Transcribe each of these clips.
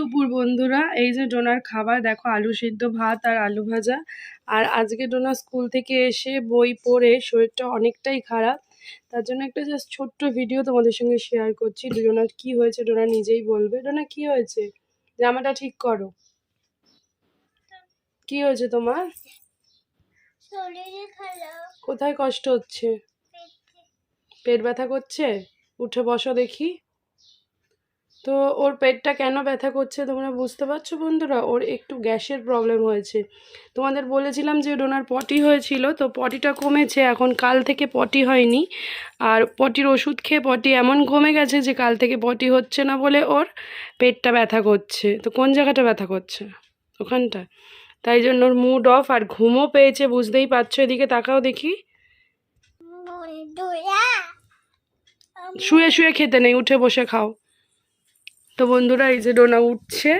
দুপুর বন্ধুরা এই যে ডোনার খাবার দেখো আলু সিদ্ধ ভাত আর আলু ভাজা। আর আজকে ডোনা স্কুল থেকে এসে বই পড়ে শরীরটা অনেকটাই খারাপ। তার জন্য একটা জাস্ট ছোট্ট ভিডিও তোমাদের সঙ্গে শেয়ার করছি ডোনার কি হয়েছে ডোনা নিজেই বলবে। ডোনা কি হয়েছে? জামাটা ঠিক করো। কি হয়েছে তোমার? কোথায় কষ্ট হচ্ছে? পেট ব্যথা করছে? উঠে বসো দেখি। তো ওর পেটটা কেন ব্যথা করছে তোমরা বুঝতে পারছ বন্ধুরা? ওর একটু গ্যাসের প্রবলেম হয়েছে। তোমাদের বলেছিলাম যে ডোনার পটি হয়েছিল তো পটিটা কমেছে এখন কাল থেকে পটি হয়নি। আর পটির ওষুধ খেয়ে পটি এমন কমে গেছে যে কাল থেকে পটি হচ্ছে না বলে ওর পেটটা ব্যথা করছে। তো কোন জায়গাটা ব্যথা করছে? ওখানটা। তাই জন্য ওর মুড অফ আর ঘুমও পেয়েছে বুঝতেই পারছ? এদিকে তাকাও দেখি। শুয়ে শুয়ে খেতে নেই উঠে বসে খাও। তো বন্ধুরা, এই যে ডোনা উঠছে।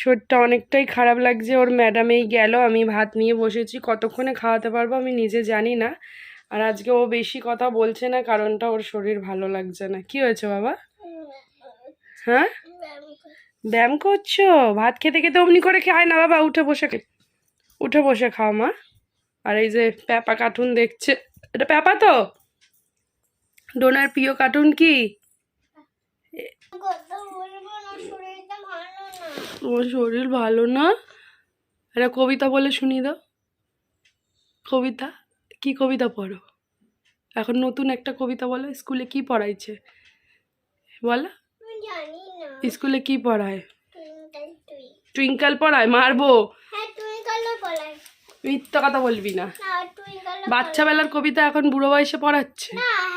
শরীরটা অনেকটাই খারাপ লাগছে। ওর ম্যাডামেই গেল, আমি ভাত নিয়ে বসেছি। কতক্ষণে খাওয়াতে পারব আমি নিজে জানি না। আর আজকে ও বেশি কথা বলছে না, কারণটা ওর শরীর ভালো লাগছে না। কি হয়েছে বাবা? হ্যাঁ? ব্যায়াম করছ? ভাত খেতে খেতে অমনি করে খায় না বাবা, উঠে বসে উঠে বসে খাও মা। আর এই যে প্যাপা কার্টুন দেখছে। এটা প্যাপা তো? ডোনার প্রিয় কার্টুন কি কথা বলব না শরীরটা ওর শরীর ভালো না? একটা কবিতা বলে শুনি দাও। কবিতা? কি কবিতা পড়ো? এখন নতুন একটা কবিতা বলো স্কুলে কি পড়াইছে? বলো। স্কুলে কি পড়ায়? টুইঙ্কল টুই টুইঙ্কেল পড়ায়? মারবো? হ্যাঁ মিথ্যা কথা বলবি না। বাচ্চা বেলার কবিতা এখন বুড়ো বয়সে পড়াচ্ছে? না পড়াচ্ছে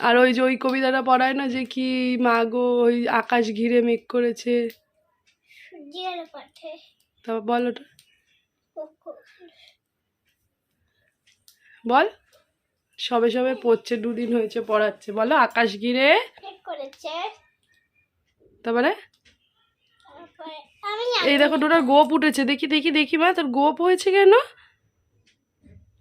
আর ওই যে ওই কবিতাটা পড়ায় না যে কি মা গো ওই আকাশ ঘিরে মেঘ করেছে? তা বল ওটা। বল। সবে সবে পড়ছে দুদিন হয়েছে পড়াচ্ছে। বলো আকাশ ঘিরে? তারপরে? তারপরে এই দেখো ওটার গোপ উঠেছে। দেখি দেখি দেখি মা তোর গোপ হয়েছে কেন?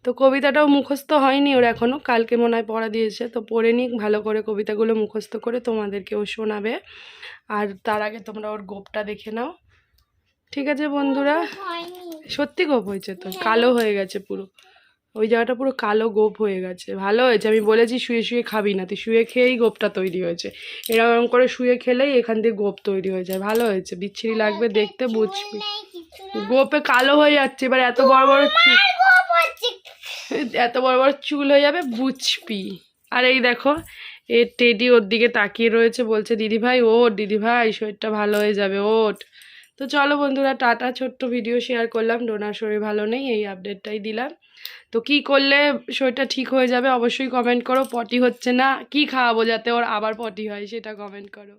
তো কবিতাটাও মুখস্থ হয়নি ওর এখনও কালকে মনে হয় পড়া দিয়েছে। তো পড়ে নিক ভালো করে কবিতাগুলো মুখস্থ করে তোমাদেরকেও শোনাবে। আর তার আগে তোমরা ওর গোপটা দেখে নাও। ঠিক আছে বন্ধুরা? সত্যি গোপ হয়েছে তো? কালো হয়ে গেছে পুরো। ওই জায়গাটা পুরো কালো গোপ হয়ে গেছে। ভালো হয়েছে। আমি বলেছি শুয়ে শুয়ে খাবি না। তুই শুয়ে খেয়েই গোপটা তৈরি হয়েছে। এরকম করে শুয়ে খেলেই এখান দিয়ে গোপ তৈরি হয়ে যায়। ভালো হয়েছে। বিচ্ছিরি লাগবে দেখতে বুঝবি। গোপে কালো হয়ে যাচ্ছে। এবার এত বড় বড় এত বড় বড় চুল হয়ে যাবে, বুঝবি। আর এই দেখো, এ টেডি ওর দিকে তাকিয়ে রয়েছে, বলছে, দিদি ভাই ওট দিদি ভাই, শরীরটা ভালো হয়ে যাবে ওট তো চলো বন্ধুরা, টাটা, ছোট্ট ভিডিও শেয়ার করলাম, ডোনার শরীর ভালো নেই, এই আপডেটটাই দিলাম। তো কি করলে শরীরটা ঠিক হয়ে যাবে, অবশ্যই কমেন্ট করো, পটি হচ্ছে না, কি খাওয়াবো যাতে ওর আবার পটি হয়, সেটা কমেন্ট করো।